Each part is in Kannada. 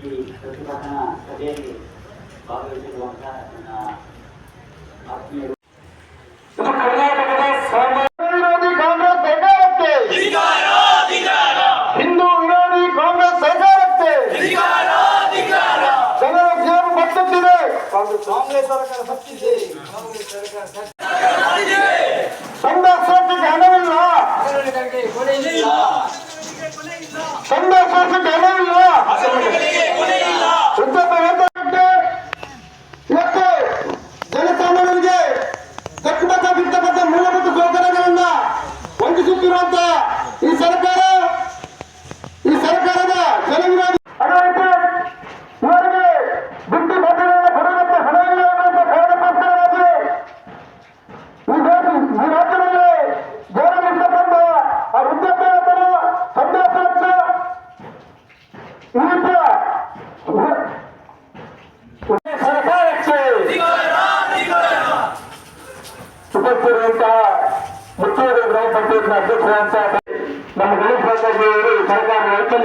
ಈ ಪ್ರತಿಭಟನಾ ಸಭೆಯಲ್ಲಿ ಭಾಗವಹಿಸಿರುವಂಥ ನನ್ನ ಆತ್ಮೀಯರು ಇದು ಕರ್ನಾಟಕದ ಸಮಾಜ ವಿರೋಧಿ ಕಾಂಗ್ರೆಸ್ ಸರ್ಕಾರಕ್ಕೆ ಹಿಂದೂ ವಿರೋಧಿ ಕಾಂಗ್ರೆಸ್ ಸರ್ಕಾರಕ್ಕೆ ಜನರ ಸೇರು ಬರ್ತುತ್ತಿದೆ ಕಾಂಗ್ರೆಸ್ ಸರ್ಕಾರ ಸತ್ತಿದೆ ಸಂಘ ಸೋಟಿಗೆ ಹಣವಿಲ್ಲ ಸಂಘ ಸೋಟಿಗೆ ಹಣವಿಲ್ಲ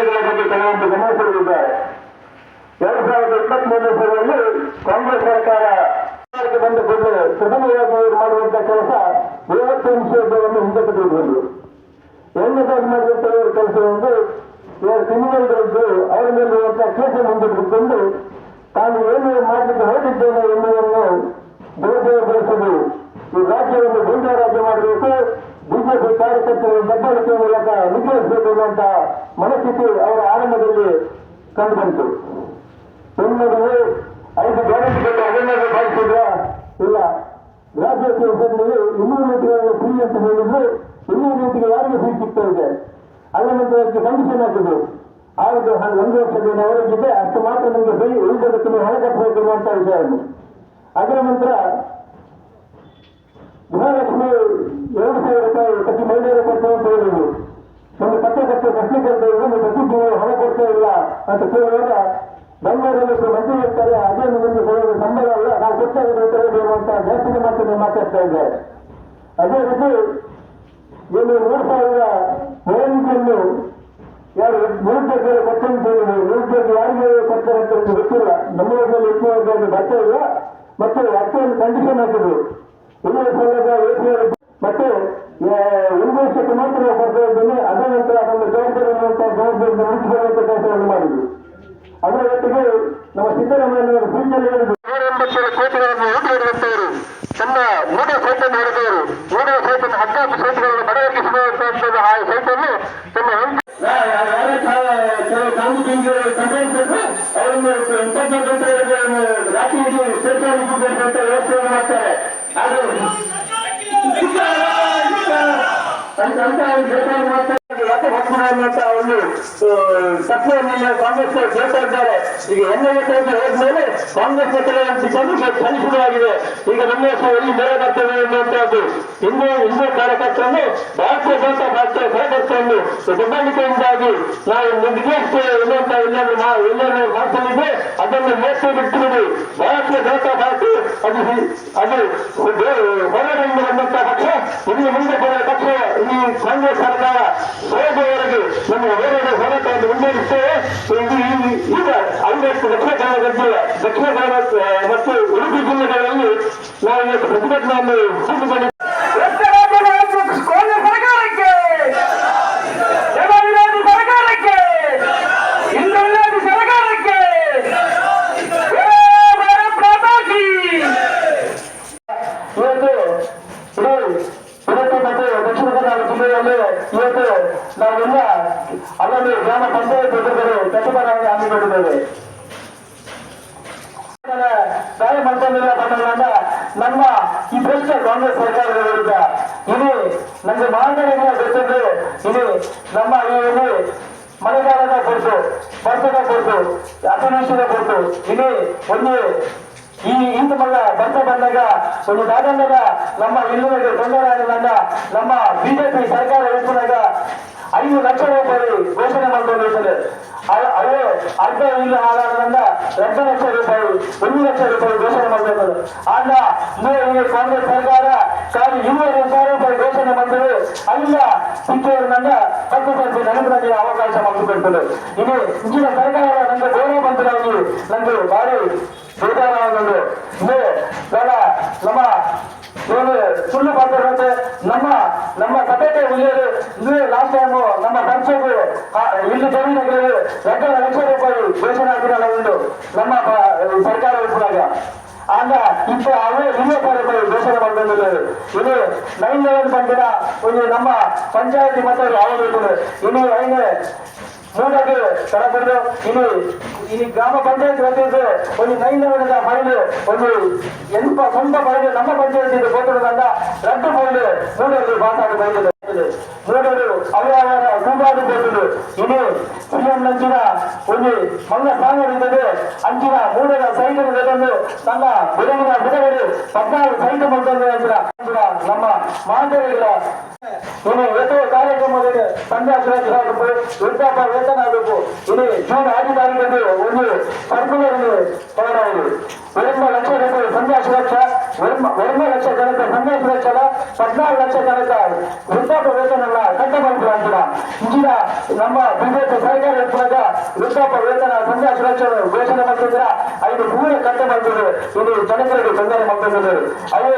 ವೈಫಲ್ಯಗಳ ಬಗ್ಗೆ ಕೆಲವೊಂದು ಗಮನಿಸಿರುತ್ತಾರೆ ಎರಡು ಸಾವಿರದ ಇಪ್ಪತ್ಮೂರನೇ ಸಾಲಿನಲ್ಲಿ ಕಾಂಗ್ರೆಸ್ ಸರ್ಕಾರ ಬಂದ ಕೂಡಲೇ ಸುಗಮವಾಗಿ ಮಾಡುವಂತಹ ಕೆಲಸ ಮೂವತ್ತು ನಿಷೇಧವನ್ನು ಹಿಂದೆಗೆದುಕೊಂಡು ಎರಡನೇದಾಗಿ ಮಾಡಿದಂತ ಕೆಲವರು ಕೆಲಸ ಒಂದು ಇವರು ಕ್ರಿಮಿನಲ್ಗಳಿದ್ದು ಅವರ ಮೇಲೆ ಇರುವಂತಹ ಕೇಸನ್ನು ಮುಂದಿಟ್ಟುಕೊಂಡು ತಾನು ಏನು ಮಾಡಲಿಕ್ಕೆ ಹೊರಟಿದ್ದೇನೆ ಎನ್ನುವುದನ್ನು ದುರುಪಯೋಗಗೊಳಿಸಲು ಈ ರಾಜ್ಯವನ್ನು ಗುಂಡ ರಾಜ್ಯ ಮಾಡಬೇಕು. ಬಿಜೆಪಿ ಕಾರ್ಯಕರ್ತರು ದಬ್ಬಾಳಿಕೆ ಮೂಲಕ ನಿಗ್ರಹಿಸಬೇಕು ಎನ್ನುವಂತ ಮನಸ್ಥಿತಿ ಅವರ ಆರಂಭದಲ್ಲಿ ಕಂಡುಬಂತು. ಇನ್ನೊಂದು ಐದು ಗ್ಯಾರಂಟಿಗಳು ಅದನ್ನಾದ್ರೂ ಭಾವಿಸಿದ್ರ ಇಲ್ಲ. ಗ್ರಾಜ್ಯುಯೇಟ್ ಹೆಸರಿನಲ್ಲಿ ಇನ್ನೂರು ನೀತಿಗಳನ್ನು ಫ್ರೀ ಅಂತ ಹೇಳಿದ್ರು, ಇನ್ನೂರು ನೀತಿಗೆ ಯಾರಿಗೆ ಫ್ರೀ ಸಿಗ್ತಾ ಇದೆ ಅಲ್ಲ ನಂತರ ಕಂಡೀಷನ್ ಹಾಕಿದ್ರು. ಆಗ ಒಂದು ವರ್ಷದಿಂದ ಅವರಿಗಿದೆ ಅಷ್ಟು ಮಾತ್ರ ನಮಗೆ ಫ್ರೀ ನೀವು ಹಣ ಕಟ್ಟಬೇಕು ಅಂತ ವಿಷಯವನ್ನು ಅದರ ನಂತರ ಗೃಹಲಕ್ಷ್ಮಿ ಎರಡು ಸಾವಿರ ರೂಪಾಯಿ ಪ್ರತಿ ಮಹಿಳೆಯರ ಕೊಡ್ತೇವೆ ಅಂತ ಹೇಳಿದ್ರು. ಒಂದು ಕಟ್ಟೆ ಪ್ರಶ್ನೆ ಕೇಳ್ತಾ ಇದ್ರು, ನೀವು ಪ್ರತಿ ತಿಂಗಳು ಹಣ ಕೊಡ್ತಾ ಇಲ್ಲ ಅಂತ ಕೇಳುವಾಗ ಬೆಂಗಳೂರಲ್ಲಿ ಮಂತ್ರಿ ಇರ್ತಾರೆ, ಅದೇ ನಿಮಗೆ ಕೊಡೋದು ಸಂಬಳ ಅಲ್ಲ, ನಾವು ಕೊಟ್ಟಾಗ ಅಂತ ಜಾಸ್ತಿ ನೀವು ಮಾತಾಡ್ತಾ ಇದ್ದಾರೆ ಅದೇ ರೀತಿ ಏನು ಮೂರು ಸಾವಿರ ನೇಮಕವನ್ನು ಯಾರು ನಿರುದ್ಯೋಗಿಗಳು ಕೊಟ್ಟಂತ ಹೇಳಿದ್ರು. ನಿರುದ್ಯೋಗ ಯಾರಿಗೆ ಕೊಡ್ತಾರೆ ಅಂತ ಗೊತ್ತಿಲ್ಲ. ನಮ್ಮ ಊರಿನಲ್ಲಿ ಇಟ್ಟು ಬರ್ತಾ ಇಲ್ಲ. ಮತ್ತೆ ಅಷ್ಟೊಂದು ಕಂಡೀಷನ್ ಹಾಕಿದ್ರು. ಎಪಿಆರ್ ಮತ್ತೆ ವರ್ಷಕ್ಕೆ ಮಾತ್ರ ಇದ್ದೇನೆ ಅದೇ ನಂತರ ಅದನ್ನು ಜವಾಬ್ದಾರಿ ಇರುವಂತಹ ಜವಾಬ್ದಾರಿ ಮುಗಿಸಿಕೊಳ್ಳುವಂತ ಕೆಲಸವನ್ನು ಮಾಡಿದ್ರು ಅದರ ಜೊತೆಗೆ ನಮ್ಮ ಸಿದ್ದರಾಮಯ್ಯನವರು ಫ್ಯೂಚರ್ ಹೇಳಿದ್ರು. ನೂರ ಕೋಟಿಗಳನ್ನು ಊಟಿರುವಂತವರು ತಮ್ಮ ಮೂಡ ಸೈಟ್ ಮಾಡಿದವರು ಮೂಡ ಕ್ಷೇತ್ರದ ಹದಿನಾಲ್ಕು ಸೈಟ್ಗಳನ್ನು ಬಡವರಿಗೆ ಸಿಗುವಂತಹ ಆ ಸೈಟನ್ನು ತಮ್ಮ ಕೆಲವು ಕಂಪ್ಲೇಂಟ್ ಅವರನ್ನು ಇಪ್ಪತ್ನಾಲ್ಕು ಗಂಟೆಗಳನ್ನು ರಾತ್ರಿ ಅಂತ ವ್ಯವಸ್ಥೆಯನ್ನು ಮಾಡ್ತಾ ಒಂದು ಕಾಂಗ್ರೆಸ್ ಇದ್ದಾರೆ. ಈಗ ಎಣ್ಣೆ ಹೋದ್ಮೇಲೆ ಕಾಂಗ್ರೆಸ್ ಕೆಲವೊಂದು ಸಲ್ಲಿಸುವುದಾಗಿದೆ ಈಗ ನಮ್ಮ ಎಲ್ಲಿ ಮೇಲೆ ಬರ್ತದೆ ಎನ್ನುವಂತಹದ್ದು ಹಿಂದೂ ಹಿಂದೂ ಕಾರ್ಯಕರ್ತರನ್ನು ಭಾರತೀಯ ಜನತಾ ಪಾರ್ಟಿಯ ಕಾರ್ಯಕರ್ತರನ್ನು ದಬ್ಬಾಳಿಕೆಯಿಂದಾಗಿ ನಾವು ನಿರ್ದೇಶಿಸ್ತೇವೆ ಎನ್ನುವಂತ ಎಲ್ಲರೂ ಎಲ್ಲರೂ ಮಾತಲ್ಲಿದೆ ಅದನ್ನು ಮೇಸೆ ಬಿಟ್ಟಿರುವುದು ಭಾರತೀಯ ಜನತಾ ಪಾರ್ಟಿ ಅದು ಅದು ಹೊರಗಡೆಯಿಂದ ಬಂದಂತಹ ಪಕ್ಷ ಇಲ್ಲಿ ಮುಂದೆ ಬರುವ ಪಕ್ಷ ಈ ಕಾಂಗ್ರೆಸ್ ಸರ್ಕಾರ. ಹೋಗುವವರೆಗೆ ನಮ್ಮ ಹೋರಾಟ ಹೋರಾಟವನ್ನು ಮುನ್ನಡೆಸ್ತೇವೆ ಇದು ಈ- ಈಗ ಐವತ್ತು ದಕ್ಷಿಣ ಕನ್ನಡ ಜಿಲ್ಲೆ ದಕ್ಷಿಣ ಕನ್ನಡ ಆ, ಮತ್ತು ಉಡುಪಿ ಜಿಲ್ಲೆಗಳಲ್ಲಿ ನಾವು ಇವತ್ತು ಪ್ರತಿಭಟನೆಯನ್ನು ಹಮ್ಮಿಕೊಂಡಿದ್ದೇವೆ ತಾಯಿ ಮಾಡ್ಕೊಂಡಿಲ್ಲ ಬಂದ ನಮ್ಮ ಈ ಭ್ರಷ್ಟ ಕಾಂಗ್ರೆಸ್ ಸರ್ಕಾರದ ವಿರುದ್ಧ ಇದು ನಮಗೆ ಮಾನವೀಯ ಗೊತ್ತಿದ್ದು ಇದು ನಮ್ಮ ಈ ಇಲ್ಲಿ ಮಳೆಗಾಲದ ಕುರಿತು ಭತ್ತದ ಕುರಿತು ಅತಿವೃಷ್ಟಿದ ಕುರಿತು ಇದು ಒಂದು ಈ ಇಂದು ಮಲ್ಲ ಬರ್ತಾ ಬಂದಾಗ ಒಂದು ದಾದಂಡದ ನಮ್ಮ ಇಲ್ಲಿನ ತೊಂದರೆ ಆಗಲಾಗ ನಮ್ಮ ಬಿಜೆಪಿ ಸರ್ಕಾರ ಇಟ್ಟಿನಾಗ ಐದು ಲಕ್ಷ ರೂಪಾಯಿ ಘೋಷಣೆ ಮಾಡಿಕೊಂಡಿರ್ತದೆ. ಅದೇ ಅರ್ಧ ಇಲ್ಲ ಹಾಗಾದ್ರಿಂದ ಎಂಟು ಲಕ್ಷ ರೂಪಾಯಿ ಒಂದು ಲಕ್ಷ ರೂಪಾಯಿ ಘೋಷಣೆ ಮಾಡಬೇಕು ಆಗ ಈ ಕಾಂಗ್ರೆಸ್ ಸರ್ಕಾರ ತಾನು ಇನ್ನೂರು ಸಾವಿರ ರೂಪಾಯಿ ಘೋಷಣೆ ಮಾಡಿದರು ಅಲ್ಲಿಂದ ಸಿಕ್ಕಿಯವರನ್ನ ಪ್ರತಿಪಕ್ಷ ನರೇಂದ್ರ ಮೋದಿಗೆ ಅವಕಾಶ ಮಾಡಿಕೊಡ್ತದೆ ಇದು ಇಂದಿನ ಸರ್ಕಾರ ನನಗೆ ಗೌರವವಂತರಾಗಿ ನಂದು ಭಾರಿ ಬೇಜಾರಾಗಲು ಇದು ನಮ್ಮ ಸುಳ್ಳು ಮಾತಾಡುತ್ತೆ ನಮ್ಮ ನಮ್ಮ ಸಭೆಗೆ ಉಳಿಯೋದು ಇದೇ ಲಾಸ್ಟ್ ಟೈಮ್ ನಮ್ಮ ಸಂಸ್ಥೆಗೂ ಇಲ್ಲಿ ಜಮೀನಿಗೆ ಎರಡು ಲಕ್ಷ ರೂಪಾಯಿ ಘೋಷಣೆ ಆಗಿರಲ್ಲ ಉಂಟು ನಮ್ಮ ಸರ್ಕಾರ ಇರುವಾಗ ಆಗ ಇಪ್ಪ ಅವೇ ಇನ್ನೂರು ರೂಪಾಯಿ ಘೋಷಣೆ ಮಾಡಿದ್ರು ಇದು ನೈನ್ ಲೆವೆನ್ ಬಂದಿನ ಒಂದು ನಮ್ಮ ಪಂಚಾಯತಿ ಮತ್ತೆ ಯಾವುದು ಇನ್ನು ಐದು ಮೂರಕ್ಕೆ ತರಬಿಟ್ಟು ಇನ್ನು ಈ ಗ್ರಾಮ ಪಂಚಾಯತ್ ವತಿಯಿಂದ ಒಂದು ನೈನ್ ಲೆವೆನ್ ಮಹಿಳೆ ಒಂದು ಎಂಪ ಸ್ವಂತ ಮಹಿಳೆ ನಮ್ಮ ಪಂಚಾಯತ್ ಇದು ಗೋತ್ರದಂಡ ರದ್ದು ಮಹಿಳೆ ಮೂರರಲ್ಲಿ ಪಾಸಾಗಿ ಬಂದಿದೆ ಮೂರರು ಅವರ ಕೂಗಾಡಿ ಬಂದಿದ್ದು ಇದು ಸಿಎಂ ನಂಚಿನ ಒಂದು ಮಂಗ ಸಾಗರಿದ್ದದೆ ಅಂಚಿನ ಮೂರರ ಸೈನ್ಯ ತಂದು ತನ್ನ ಬೆಳಗಿನ ಬಿಡುಗಡೆ ಹದಿನಾರು ಸೈನ್ಯ ಬಂದಂದು ಅಂಚಿನ ಅಂಚಿನ ನಮ್ಮ ಮಾದರಿಗಳ ಇನ್ನು ಎಷ್ಟೋ ಕಾರ್ಯಕ್ರಮದಲ್ಲಿ ಸಂಧ್ಯಾ ಸುರಕ್ಷಾ ವೃದ್ಧಾಪ ವೇತನ ಆಗಬೇಕು ಇನ್ನು ಜೂನ್ ಐದು ತಾರೀಕಿಗೆ ಒಂದು ಸರ್ಕುಲರ್ ತಗೊಳ್ಳೋದು ಒಂದು ಲಕ್ಷ ರೂಪಾಯಿ ಸಂಧ್ಯಾ ಸುರಕ್ಷಾ ಒಂದು ಲಕ್ಷ ಜನಕ್ಕೆ ಸಂಧ್ಯಾ ಲಕ್ಷದ ಹದಿನಾರು ಲಕ್ಷ ಜನಕ್ಕೆ ವೃದ್ಧಾಪ ವೇತನಗಳ ಕಟ್ಟ ಮಾಡ್ತೀವಿ ಅಂತಿಲ್ಲ ಇಂಚಿನ ನಮ್ಮ ಬಿಜೆಪಿ ಸರ್ಕಾರ ಇರುವಾಗ ವೃದ್ಧಾಪ ವೇತನ ಸಂಧ್ಯಾ ಸುರಕ್ಷಾ ಘೋಷಣೆ ಮಾಡ್ತಿದ್ರ, ಐದು ಪೂರ ಕಟ್ಟ ಮಾಡ್ತಿದ್ರು ಇದು ಜನಗಳಿಗೆ ತೊಂದರೆ ಮಾಡ್ತಿದ್ರು ಅದೇ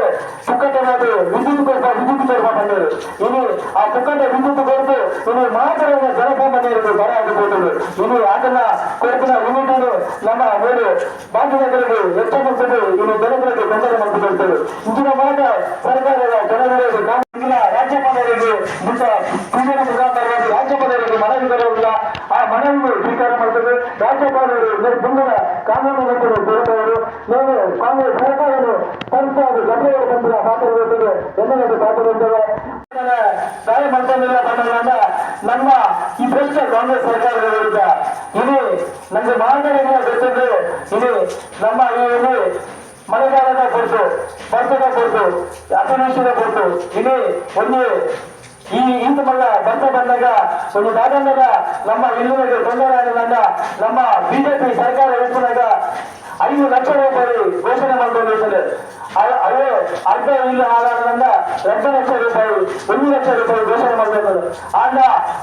ಪುಕ್ಕಟ್ಟೆ ಮಾಡಿ ವಿದ್ಯುತ್ ಕೊಡ್ತಾ ವಿದ್ಯುತ್ ಕೊಡ್ತಾ ಬಂದರು ಇನ್ನು ಆ ಪುಕ್ಕಟ್ಟೆ ವಿದ್ಯುತ್ ಕೊಡ್ತು, ಇನ್ನು ಮಾತ್ರ ಜನಸಾಮಾನ್ಯರಿಗೆ ಬರ ಆಗಿಬಿಟ್ಟರು ಇನ್ನು ಅದನ್ನ ಕೊಡ್ತಿನ ಲಿಮಿಟನ್ನು ನಮ್ಮ ಮೇಲೆ ಬಾಕಿನಗರಿಗೆ ಹೆಚ್ಚಾಗುತ್ತದೆ ಇನ್ನು ಜನಗಳಿಗೆ ತೊಂದರೆ ಇಂದಿನ ಮಾತ್ರ ಸರ್ಕಾರದ ಜನಗಳಿಗೆ ಇಂದಿನ ರಾಜ್ಯಪಾಲರಿಗೆ ಮುಖ ಪೂಜನ ಮುಖಾಂತರವಾಗಿ ರಾಜ್ಯಪಾಲರಿಗೆ ಮನವಿ ಬರುವುದಿಲ್ಲ ಆ ಮನವಿಯನ್ನು ಸ್ವೀಕಾರ ಮಾಡ್ತದೆ. ರಾಜ್ಯಪಾಲರು ಮುಂದಿನ ಕಾನೂನುಗಳನ್ನು ಕೊಡುತ್ತವರು ನಾನು ಕಾಂಗ್ರೆಸ್ ಸರ್ಕಾರವನ್ನು ಸಂಸ್ಥೆ ಗಂಭೀರ ಬಂದಿರ ಮಾತನಾಡುತ್ತದೆ ಎಲ್ಲರಿಗೂ ಸಹಾಯ ಮಾಡ್ಕೊಂಡಿಲ್ಲ ಬಂದಾಗ ನಮ್ಮ ಈ ಭ್ರಷ್ಟ ಕಾಂಗ್ರೆಸ್ ಸರ್ಕಾರದ ವಿರುದ್ಧ. ಇದು ನಮಗೆ ಗೊತ್ತಿದ್ದು ಇದು ನಮ್ಮ ಈ ಮಳೆಗಾಲದ ಕೊಡ್ತು ವರ್ಷದ ಕೊಡ್ತು ಅತಿವೃಷ್ಟಿದ ಕೊಡ್ತು ಇದು ಒಂದು. ಈ ಇಂದು ಮಲ್ಲ ಬಂತ ಬಂದಾಗ ಒಂದು ದಾದಂಡದ ನಮ್ಮ ಇಲ್ಲಿಗೆ ತೊಂದರೆ ನಮ್ಮ ಬಿಜೆಪಿ ಸರ್ಕಾರ ಇಳಿಸಿದಾಗ ಐದು ಲಕ್ಷ ರೂಪಾಯಿ ಘೋಷಣೆ ಮಾಡಿಕೊಂಡಿರ್ತದೆ. ಅದೇ ಅರ್ಧ ಇಲ್ಲ ಆದಾಗ ಎರಡು ಲಕ್ಷ ರೂಪಾಯಿ, ಒಂದು ಲಕ್ಷ ರೂಪಾಯಿ ಘೋಷಣೆ ಮಾಡಿರ್ತದೆ ಆಗ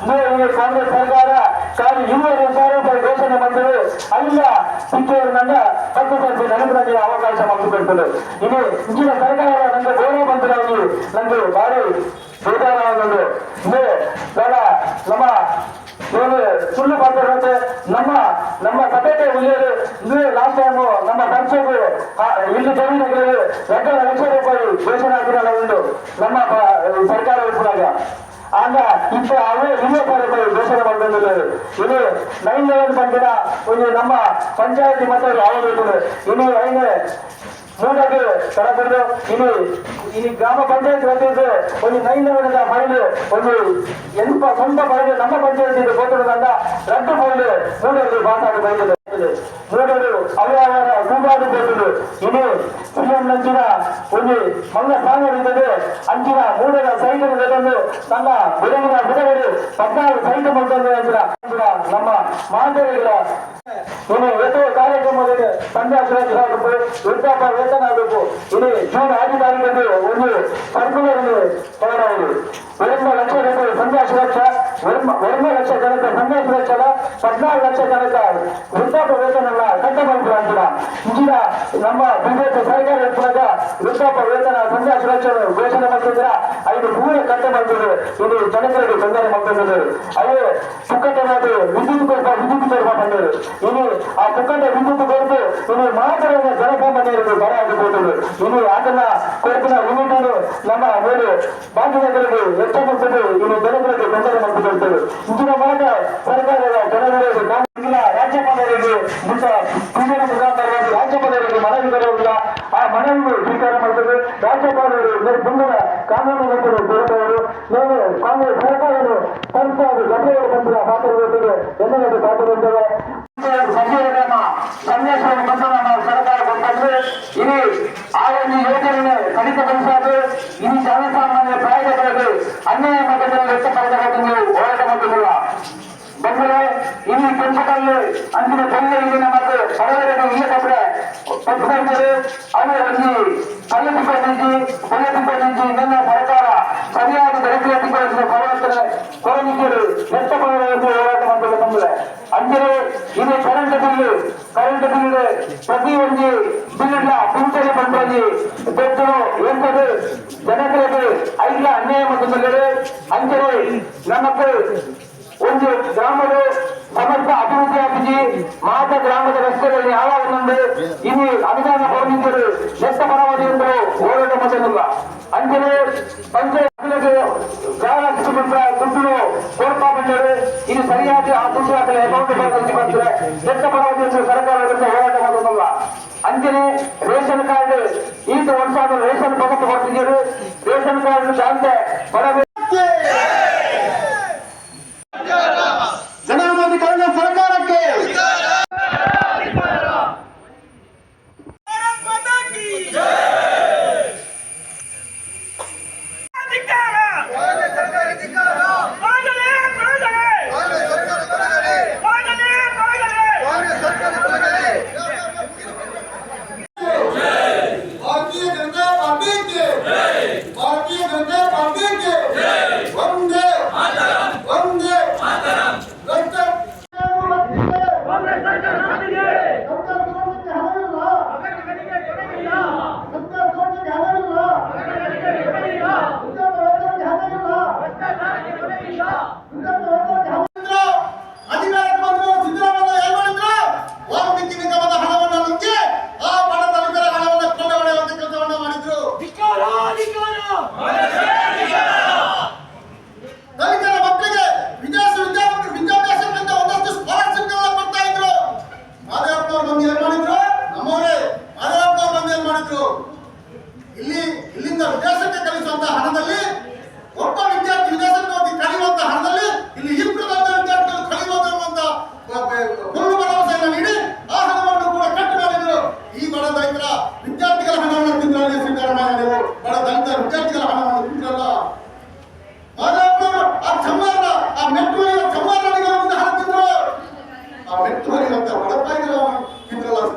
ಮೂರು ಕಾಂಗ್ರೆಸ್ ಸರ್ಕಾರ, ಕಾಲಿ ಇನ್ನೂರು ಸಾವಿರ ರೂಪಾಯಿ ಘೋಷಣೆ ಮಾಡಿದ್ರು ಅಲ್ಲ ಸಿಕ್ಕಿದ್ರಿಂದ ಹತ್ತು ಸಂಖ್ಯೆ ನನಗೆ ಅವಕಾಶ ಮಾಡಿಕೊಡ್ತದೆ. ಇದು ಇಂಚಿನ ಸರ್ಕಾರ ನನಗೆ ಗೌರವ ಬಂದಿರೋದು ನನಗೆ ಭಾರಿ ಬೇಜಾರಾಗೋದು ಇದು ನಮ್ಮ ಸುಳ್ಳು ಮಾತಾಡುತ್ತೆ ನಮ್ಮ ನಮ್ಮ ಸಭೆಗೆ ಉಳಿಯೋದು ಇದೇ ಲಾಸ್ಟ್ ಟೈಮ್ ನಮ್ಮ ಸಂಸದರು ಇಲ್ಲಿ ಜಮೀನಿಗೆ ಎರಡು ಲಕ್ಷ ರೂಪಾಯಿ ಘೋಷಣೆ ಆಗಿರಲ್ಲ ಉಂಟು ನಮ್ಮ ಸರ್ಕಾರ ಇರುವಾಗ ಆಗ ಇಂತ ಅವೇ ವಿಮೆ ಕಾರ್ಯಗಳು ಘೋಷಣೆ ಮಾಡಿಕೊಂಡಿದ್ದಾರೆ. ಇದು ನೈನ್ ಲೆವೆನ್ ಬಂದಿನ ಒಂದು ನಮ್ಮ ಪಂಚಾಯತಿ ಮತ್ತೆ ಯಾವ ಇನ್ನು ಐದು ಮೂರಕ್ಕೆ ತರಬಿಟ್ಟು ಇನ್ನು ಈ ಗ್ರಾಮ ಪಂಚಾಯತ್ ವತಿಯಿಂದ ಒಂದು ನೈನ್ ಲೆವೆನ್ ಮಹಿಳೆ ಒಂದು ಎಂಪ ಸ್ವಂತ ಮಹಿಳೆ ನಮ್ಮ ಪಂಚಾಯತ್ ಇದು ಗೋತ್ರದಂಡ ರದ್ದು ಮಹಿಳೆ ಮೂರರಲ್ಲಿ ಪಾಸಾಗಿ ಬಂದಿದೆ ಮೂರರು ಅವರ ಕೂಗಾಡಿ ಬಂದಿದ್ದು ಇನ್ನು ಸಿಎಂ ನಂಚಿನ ಒಂದು ಮಂಗ ಸಾಗರಿದ್ದದೆ ಅಂಚಿನ ಮೂರರ ಸೈನ್ಯ ತಂದು ತನ್ನ ಬೆಳಗಿನ ಬಿಡುಗಡೆ ಹದಿನಾರು ಸೈನ್ಯ ಬಂದಂದು ಅಂಚಿನ ಅಂಚಿನ ನಮ್ಮ ಮಾದರಿಗಳ ಇನ್ನು ಎಷ್ಟೋ ಕಾರ್ಯಕ್ರಮದಲ್ಲಿ ಸಂಧ್ಯಾ ಸುರಕ್ಷಾ ವೃದ್ಧಾಪ ವೇತನ ಆಗಬೇಕು ಇನ್ನು ಜೂನ್ ಐದು ತಾರೀಕಿಗೆ ಒಂದು ಸರ್ಕುಲರ್ ತಗೊಳ್ಳೋದು ಒಂದು ಲಕ್ಷ ರೂಪಾಯಿ ಸಂಧ್ಯಾ ಸುರಕ್ಷಾ ಒಂದು ಲಕ್ಷ ಜನಕ್ಕೆ ಸಂಧ್ಯಾ ಸುರಕ್ಷಾದ ಹದಿನಾರು ಲಕ್ಷ ತನಕ ವೇತನ ಕಟ್ಟ ಮಾಡ್ತೀವಿ ಅಂತಿಲ್ಲ ಇಂಚಿನ ನಮ್ಮ ಬಿಜೆಪಿ ಸರ್ಕಾರ ಇರುವಾಗ ವೃದ್ಧಾಪ ವೇತನ ಸಂಧ್ಯಾ ಸುರಕ್ಷಣೆ ಘೋಷಣೆ ಮಾಡ್ತಿದ್ರ ಐದು ಪೂರ ಕಟ್ಟೆ ಮಾಡ್ತಿದ್ರು ಇದು ಜನಗಳಿಗೆ ತೊಂದರೆ ಮಾಡ್ತಿದ್ರು ಅದೇ ಪುಕ್ಕಟ್ಟೆ ಮಾಡಿ ವಿದ್ಯುತ್ ಕೊಡ್ತಾ ವಿದ್ಯುತ್ ಕೊಡ್ತಾ ಬಂದರು ಇನ್ನು ಆ ಪುಕ್ಕಟ್ಟೆ ವಿದ್ಯುತ್ ಕೊಡ್ತು ಇನ್ನು ಮಾತ್ರ ಜನಸಾಮಾನ್ಯರಿಗೆ ಬರ ಆಗಿಬಿಟ್ಟರು ಇನ್ನು ಅದನ್ನ ಕೊಡ್ತಿನ ಲಿಮಿಟನ್ನು ನಮ್ಮ ಮೇಲೆ ಬಾಕಿನಗರಿಗೆ ಹೆಚ್ಚಾಗುತ್ತದೆ ಇನ್ನು ಜನಗಳಿಗೆ ತೊಂದರೆ ಮಾಡ್ತಿರ್ತಾರೆ ಇಂದಿನ ಮಾತ್ರ ಸರ್ಕಾರದ ಇಂದಿನ ರಾಜ್ಯಪಾಲರಿಗೆ ಪೂಜನ ಮುಖಾಂತರವಾಗಿ ರಾಜ್ಯಪಾಲರಿಗೆ ಮನವಿ ಆ ಮನವಿಯನ್ನು ಸ್ವೀಕಾರ ಮಾಡ್ತದೆ. ರಾಜ್ಯಪಾಲರು ಮುಂದಿನ ಕಾನೂನುಗಳನ್ನು ಕೊಡುತ್ತವರು ನಾನು ಕಾಂಗ್ರೆಸ್ ಸರ್ಕಾರವನ್ನು ಸಂಸ್ಥೆ ಗಂಭೀರ ಬಂದಿರ ಮಾತಾಡುವುದಕ್ಕೆ ಎಲ್ಲರಿಗೂ ಮಾತಾಡುತ್ತೇವೆ అన్ని వచ్చి పల్లె తిప్పటి నుంచి పల్లె తిప్పటి నుంచి నిన్న ಕೋರ್ಪಾ ಇದು ಸರಿಯಾಗಿ ಆ ದುಡ್ಡು ಅದರ ಪರವಾಗಿ ಸರ್ಕಾರ ಹೋರಾಟ ರೇಷನ್ ಕಾರ್ಡ್ ಈ ಒಂದು ರೇಷನ್ ಪಕ್ಕ ಕೊಡ್ತಿದ್ದೀರಿ. ರೇಷನ್ ಕಾರ್ಡ್ ಜಾಂತೆ ಬರಬೇಕು.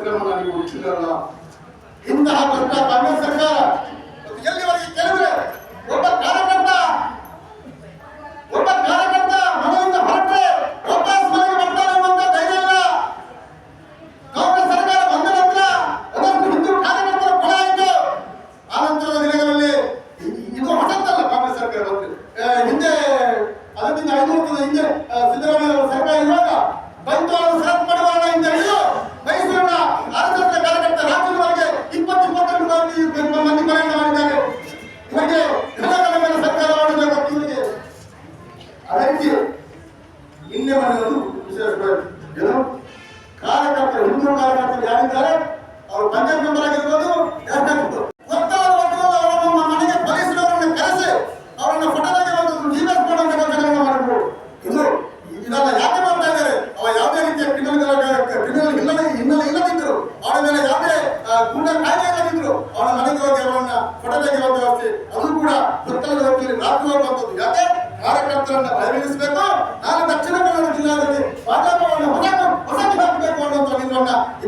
ಕಾರ್ಯಕ್ರಮ ನನಗೆ ಉಳಿಸಿದಾರಲ್ಲ ಇಂತಹ ಕಾಂಗ್ರೆಸ್ ಸರ್ಕಾರ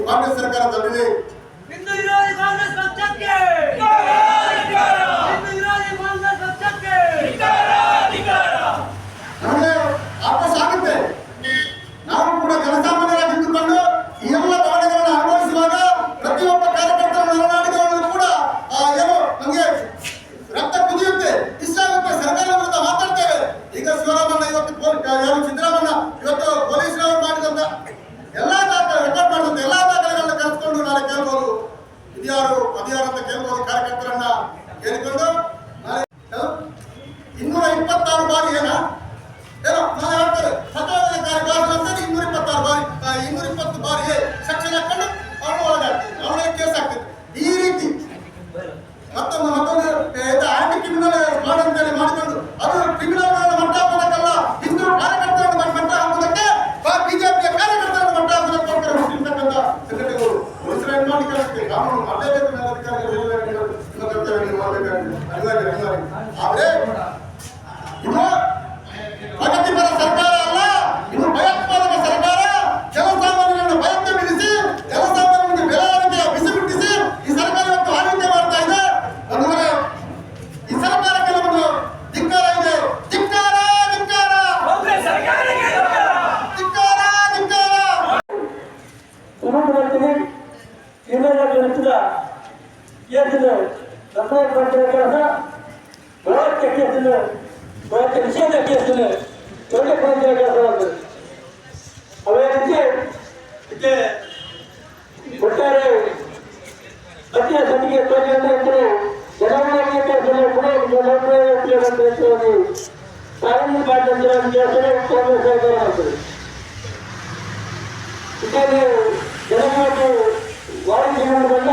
माननीय सरकार ಇದರಲ್ಲಿ ಜನಮಾತು ವಾಣಿಜ್ಯಗಳು ಬಂದ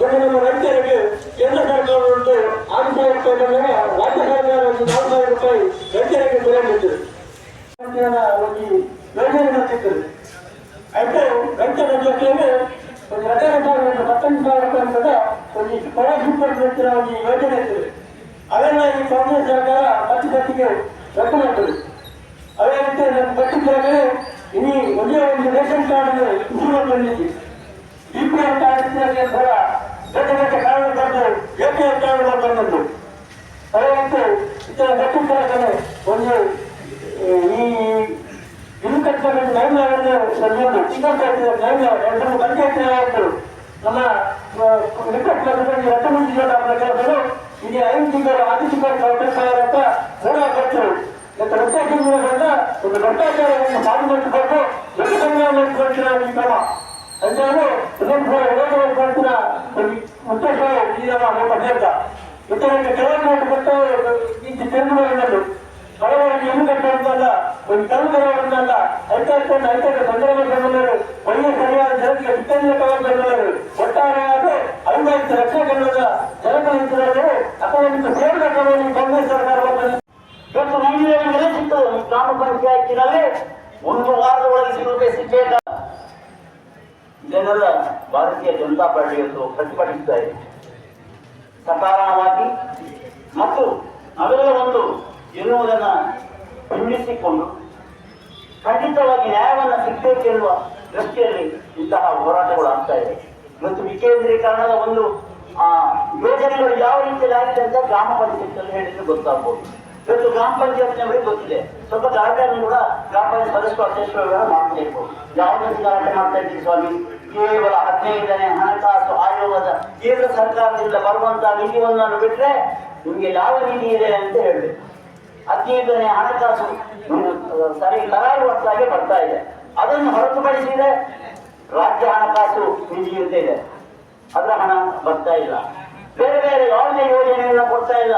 ಒಂದು ನಮ್ಮ ರೈತರಿಗೆ ಕೇಂದ್ರ ಸರ್ಕಾರ ಒಂದು ಆರು ಸಾವಿರ ರೂಪಾಯಿ ಬಂದಾಗ ರಾಜ್ಯ ಸರ್ಕಾರ ಒಂದು ನಾಲ್ಕು ಸಾವಿರ ರೂಪಾಯಿ ರೈತರಿಗೆ ಬೆಲೆ ಕೊಡ್ತದೆ ಒಂದು ಯೋಜನೆ ಮಾಡ್ತಿದ್ದಾರೆ అయితే వెంటనే జోక్యమే ಒಂದು ಹದಿನೈದು ಸಾವಿರ ಹತ್ತೊಂದು ಸಾವಿರ ರೂಪಾಯಿ ಅಂತದ ಒಂದು ಸ್ಕಾಲರ್ಶಿಪ್ ಕೊಡ್ತಿರ ಒಂದು ಯೋಜನೆ ಇರ್ತದೆ ಅವೆಲ್ಲ ಈ ಕಾಂಗ್ರೆಸ್ ಸರ್ಕಾರ ಕಟ್ಟು ಕಟ್ಟಿಗೆ ರದ್ದು ಮಾಡ್ತದೆ ಅದೇ ರೀತಿ ನಮ್ಮ ಇನಿ ಇನ್ನು ಒಂದೇ ಒಂದು ರೇಷನ್ ಕಾರ್ಡ್ ಇಶ್ಯೂ ಬಂದಿದೆ ಬಿ ಪಿ ಎಲ್ ಕಾರ್ಡ್ ಕೂಡ ದೊಡ್ಡ ದೊಡ್ಡ ಬಂದು ಎ ಪಿ ಎಲ್ ಕಾರ್ಡ್ ಬಂದದ್ದು. ಅದೇ ರೀತಿ ಇತರ ಕೆಳಗಡೆ ಒಂದು, ಈ ಇನ್ನು ಕಟ್ಟಬೇಕು ಮಹಿಳೆಯರನ್ನು ಸಂಜೆಯನ್ನು ಚಿಕ್ಕಪೇಟೆ ಮಹಿಳೆಯರು ಪಂಚಾಯತ್ ನಮ್ಮ ನಮ್ಮ ನಿಕಟ ಪತ್ರದಲ್ಲಿ ರಥಮಂತ್ರಿಗಳ ಕೆಲಸಗಳು ಇಲ್ಲಿ ಐದು ತಿಂಗಳು ಆರು ತಿಂಗಳು ಸಾವಿರ ಸಾವಿರ ಅಂತ ಮೂಲ ಖರ್ಚರು ಮತ್ತು ರಸ್ತೆ ತಿಂಗಳಿಂದ ಒಂದು ಭ್ರಷ್ಟಾಚಾರವನ್ನು ಪಾಲ್ಗೊಳ್ಳಿಸಿಕೊಂಡು ದೊಡ್ಡ ಸಂಘವನ್ನು ಇಟ್ಕೊಳ್ತೀರ ಈ ಕ್ರಮ ಅಂತಾನು ಇನ್ನೊಂದು ವಿರೋಧವನ್ನು ಕೊಡ್ತೀರ ಉದ್ದೇಶ ಈ ನಮ್ಮ ನಮ್ಮ ಸೇರ್ದ ಇತರರಿಗೆ ಕೆಲವೊಂದು ಕೊಟ್ಟು ಈ ತಿಂಗಳು ಬಡವರಿಗೆ ಏನು ಕಟ್ಟುವಂತಲ್ಲ ಒಂದು ಕಲ್ಲು ಬರುವಂತಲ್ಲ ಐತಾಕೊಂಡು ಐತಾಗ ಸಂದರ್ಭ ಬಂದವರು ಒಳ್ಳೆ ಸರಿಯಾದ ಜನರಿಗೆ ವಿತ್ತಂಜಕವಾಗಿ ಬಂದವರು ಒಟ್ಟಾರೆಯಾದ ಲಕ್ಷ ರಕ್ಷಕರನ್ನ ಜನಕಲಿಂತರರು ಅಥವಾ ಒಂದು ಸೇರಿದ ಕ್ರಮವನ್ನು ಕಾಂಗ್ರೆಸ್ ಸರ್ಕಾರ ಇವತ್ತು ಸಿಗ್ತದೆ ಈ ಗ್ರಾಮ ಪಂಚಾಯತಿನಲ್ಲಿ ಒಂದು ವಾರದ ಒಳಗೆ ಸಿಗುತ್ತೆ ಸಿಕ್ಕೇತ ಇದನ್ನೆಲ್ಲ ಭಾರತೀಯ ಜನತಾ ಪಾರ್ಟಿ ಇವತ್ತು ಪ್ರತಿಭಟಿಸ್ತಾ ಇದೆ. ಸಕಾರಣವಾಗಿ ಮತ್ತು ನಾವೆಲ್ಲ ಒಂದು ಎನ್ನುವುದನ್ನ ಬಿಂಬಿಸಿಕೊಂಡು ಖಂಡಿತವಾಗಿ ನ್ಯಾಯವನ್ನು ಸಿಗಬೇಕು ಎನ್ನುವ ದೃಷ್ಟಿಯಲ್ಲಿ ಇಂತಹ ಹೋರಾಟಗಳು ಆಗ್ತಾ ಇದೆ. ಮತ್ತು ವಿಕೇಂದ್ರೀಕರಣದ ಒಂದು, ಆ, ಯೋಜನೆಗಳು ಯಾವ ರೀತಿಯಲ್ಲಿ ಆಗಿದೆ ಅಂತ ಗ್ರಾಮ ಪಂಚಾಯತ್ ಹೇಳಿದ್ರೆ ಗೊತ್ತಾಗ್ಬೋದು. ಇವತ್ತು ಗ್ರಾಮ ಪಂಚಾಯತ್ನವರಿಗೆ ಗೊತ್ತಿದೆ. ಸ್ವಲ್ಪ ಗಲಾಟೆಯನ್ನು ಕೂಡ ಗ್ರಾಮ ಪಂಚಾಯತ್ ಸದಸ್ಯರು, ಅಧ್ಯಕ್ಷರು ಮಾಡ್ತಾ ಇರ್ಬೋದು. ಯಾವುದಕ್ಕೆ ಗಲಾಟೆ ಮಾಡ್ತಾ ಇದ್ದೀವಿ ಸ್ವಾಮಿ? ಕೇವಲ ಹದಿನೈದನೇ ಹಣಕಾಸು ಆಯೋಗದ ಕೇಂದ್ರ ಸರ್ಕಾರದಿಂದ ಬರುವಂತಹ ನಿಧಿಯೊಂದನ್ನು ಬಿಟ್ಟರೆ ನಿಮಗೆ ಯಾವ ನಿಧಿ ಇದೆ ಅಂತ ಹೇಳಬೇಕು. ಹದಿನೈದನೇ ಹಣಕಾಸು ಸರಿ ಕರಾರುವತ್ತಾಗಿ ಬರ್ತಾ ಇದೆ. ಅದನ್ನು ಹೊರತುಪಡಿಸಿದೆ ರಾಜ್ಯ ಹಣಕಾಸು ನಿಧಿ ಅಂತ ಇದೆ. ಅದರ ಹಣ ಬರ್ತಾ ಇಲ್ಲ. ಬೇರೆ ಬೇರೆ ಯಾವುದೇ ಯೋಜನೆಗಳನ್ನ ಕೊಡ್ತಾ ಇಲ್ಲ.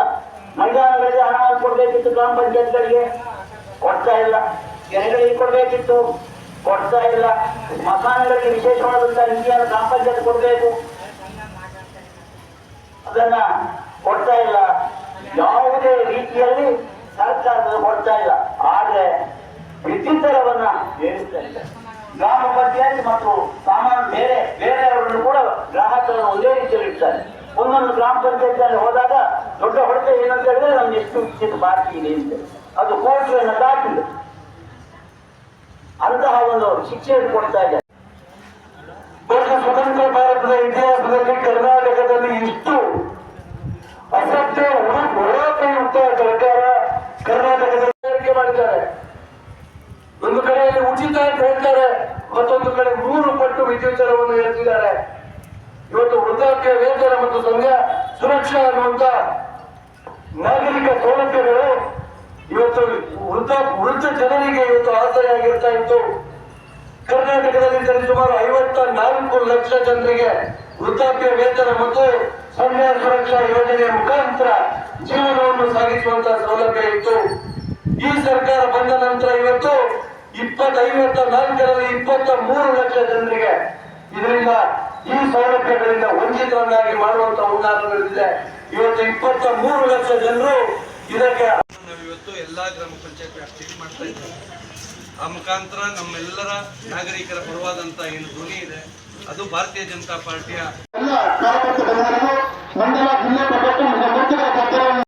ಮೈದಾನಗಳಿಗೆ ಹಣ ಕೊಡಬೇಕಿತ್ತು ಗ್ರಾಮ ಪಂಚಾಯತ್ಗಳಿಗೆ. ಕೊಡ್ತಾ ಇಲ್ಲ. ಕೆರೆಗಳಿಗೆ ಕೊಡಬೇಕಿತ್ತು. ಕೊಡ್ತಾ ಇಲ್ಲ. ಮಕಾನಗಳಿಗೆ ವಿಶೇಷವಾದಂತಹ ನಿಧಿಯನ್ನು ಗ್ರಾಮ ಪಂಚಾಯತ್ ಕೊಡಬೇಕು. ಅದನ್ನ ಕೊಡ್ತಾ ಇಲ್ಲ. ಯಾವುದೇ ರೀತಿಯಲ್ಲಿ ಸರ್ಕಾರದ ಕೊಡ್ತಾ ಇಲ್ಲ. ಆದ್ರೆ ವಿದ್ಯುತ್ತರವನ್ನ ಗ್ರಾಮ ಪಂಚಾಯತ್ ಮತ್ತು ಸಾಮಾನ್ಯ ಬೇರೆ, ಬೇರೆಯವರನ್ನು ಕೂಡ ಗ್ರಾಹಕರನ್ನು ಒಂದೇ ರೀತಿಯಲ್ಲಿ ಇಡ್ತಾರೆ. ಒಂದೊಂದು ಗ್ರಾಮ ಪಂಚಾಯತ್ ಹೋದಾಗ ದೊಡ್ಡ ಹೊಡೆತ ಏನಂತ ಹೇಳಿದ್ರೆ ನಮ್ಗೆ ಎಷ್ಟು ಬಾಕಿ ಇದೆ ಅಂತ. ಅದು ಕೋಟಿಯನ್ನು ದಾಟಿದೆ ಅಂತಹ ಒಂದು ಶಿಕ್ಷೆಯನ್ನು ಕೊಡ್ತಾ ಇದೆ ಪಟ್ಟು ಹೇಳ್ತಿದ್ದಾರೆ ಇವತ್ತು ವೃದ್ಧಾಪ್ಯ ವೇತನ ಮತ್ತು ಸಂಧ್ಯಾ ಸುರಕ್ಷಾ ಅನ್ನುವಂತ ನಾಗರಿಕ ಸೌಲಭ್ಯಗಳು ಇವತ್ತು ವೃದ್ಧ ವೃದ್ಧ ಜನರಿಗೆ ಇವತ್ತು ಆಸರೆಯಾಗಿರ್ತಾ ಇತ್ತು. ಕರ್ನಾಟಕದಲ್ಲಿ ಸರಿಸುಮಾರು ಐವತ್ತ ನಾಲ್ಕು ಲಕ್ಷ ಜನರಿಗೆ ವೃದ್ಧಾಪ್ಯ ವೇತನ ಮತ್ತು ಸಂಧ್ಯಾ ಸುರಕ್ಷಾ ಯೋಜನೆಯ ಮುಖಾಂತರ ಜೀವನವನ್ನು ಸಾಗಿಸುವಂತಹ ಸೌಲಭ್ಯ ಇತ್ತು. ಈ ಸರ್ಕಾರ ಬಂದ ನಂತರ ಇವತ್ತು ಇಪ್ಪತ್ತ ಐವತ್ತ ನಾಲ್ಕರಲ್ಲಿ ಇಪ್ಪತ್ತ ಮೂರು ಲಕ್ಷ ಜನರಿಗೆ ಇದರಿಂದ ಈ ಸೌಲಭ್ಯಗಳಿಂದ ವಂಚಿತರನ್ನಾಗಿ ಮಾಡುವಂತ ಉದಾಹರಣೆಗಳಿದೆ ಇವತ್ತು ಇಪ್ಪತ್ತ ಮೂರು ಲಕ್ಷ ಜನರು ಇದಕ್ಕೆ ನಾವು ಇವತ್ತು ಎಲ್ಲಾ ಗ್ರಾಮ ಪಂಚಾಯತ್ ವ್ಯಾಪ್ತಿಯಲ್ಲಿ ಮಾಡ್ತಾ ಇದ್ದಾರೆ ಆ ಮುಖಾಂತರ ನಮ್ಮೆಲ್ಲರ ನಾಗರಿಕರ ಪರವಾದಂತ ಏನು ಧ್ವನಿ ಇದೆ ಅದು ಭಾರತೀಯ ಜನತಾ ಪಾರ್ಟಿಯ